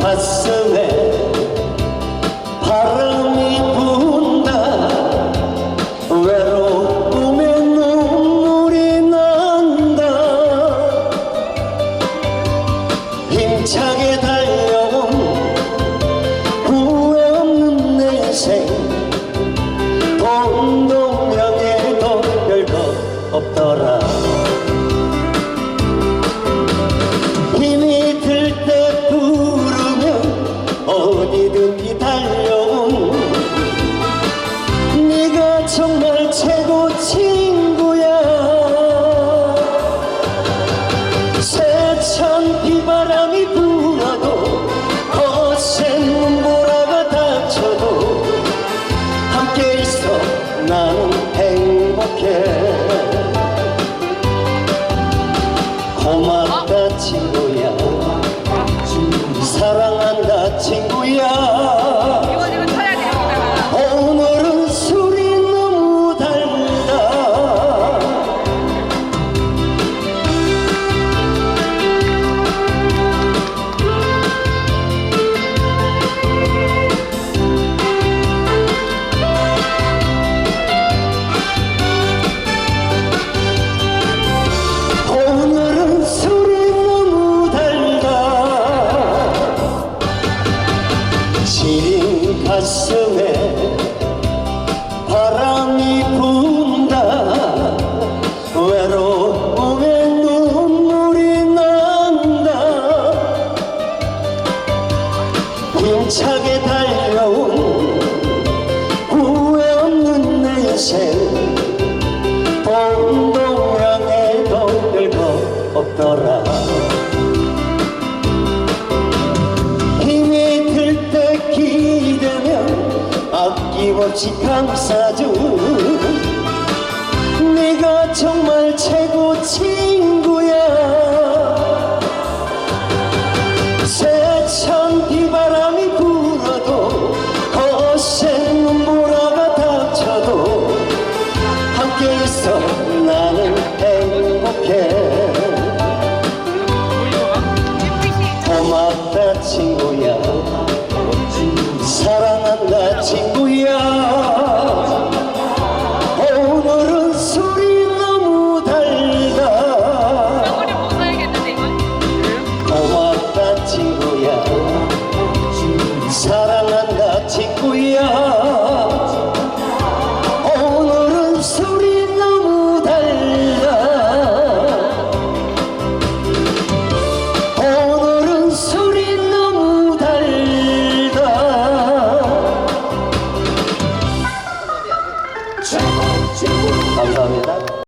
밭성에 바람이 분다. 외로움에 눈물이 난다. 힘차게 달려온 후회 없는 내 인생. 동동명에도 별거 없더라. 나는 행복해. 고맙다 친구야. 사랑한다 친구야. 가슴에 바람이 분다. 외로움에 눈물이 난다. 힘차게 달려온 후회 없는 내 인생. 본동량에도 별거 없더라 아낌없이 감싸준 네가 정말 최고 친구야. 세찬 비바람이 불어도 거센 눈보라가 닥쳐도 함께 있어 나는 행복해. 고맙다 친구야